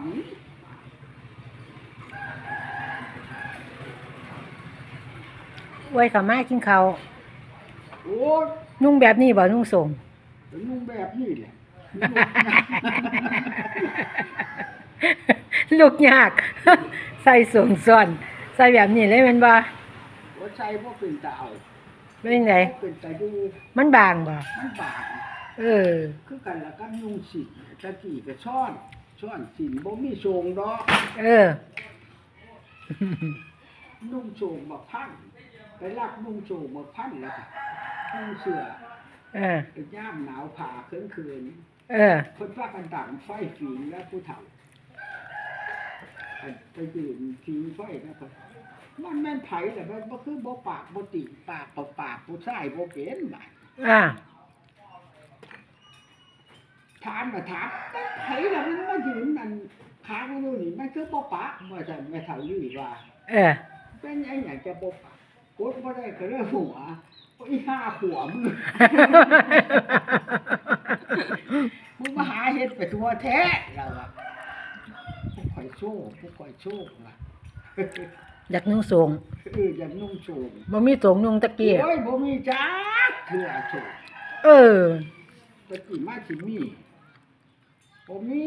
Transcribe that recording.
นไว้ขามากินข้าวโอ้ยนุ่งแบบนี้บ่นุ่งส่งเป็นนุ่งแบบนี้แหละลูกยาก ใส่ส่งซ่อน ใส่แบบนี้เลยแมันบ่หัวใจพวกเป็นตาเอาเป็นไงเป็นตาดูมันบางบ่มันบาดเออ คือกันแล้วก็นุ่งสินตะกี้ก็ซ่อน ซ่อนสินบ่มีโชงดอกเออ นุ่งโชงบักพันไปรักนุ่งโชงบักพันแล้วก็นุ่งเสื้อเออเป็นย่ามหนาวผ่าเคินคืนเออคนว่ากันดังไฟฝีงและผู้เฒ่าไปไปยืนฝีงไฟนะครับมันแม่นไผแต่มันบ่คือบ่ปากบ่ติปากต่อปากผู้ชายบ่เป็นบาดอ่า ถามก็ถามแต่ไผล่ะมันมายืนนั่นค้างอยู่นี่มันคือบ่ปากว่าซั่นแม่เฒ่าอยู่ว่า เออ เป็นไงอยากจะบ่ปากกดบ่ได้ก็เลยหัวโอ้ยห้าหัวมึง มึงมาหาเฮ็ดไปทั่วแท้เราอะผู้ข่อยโชคผู้ข่อยโชคล่ะอยากนุ่งส่งเอออย่างนุ่งโชงบ่มีส่งนุ่งตะเกียบโอ้ยบ่มีจักเถื่อโชงเออ ตะกี้มาสิมี บ่มี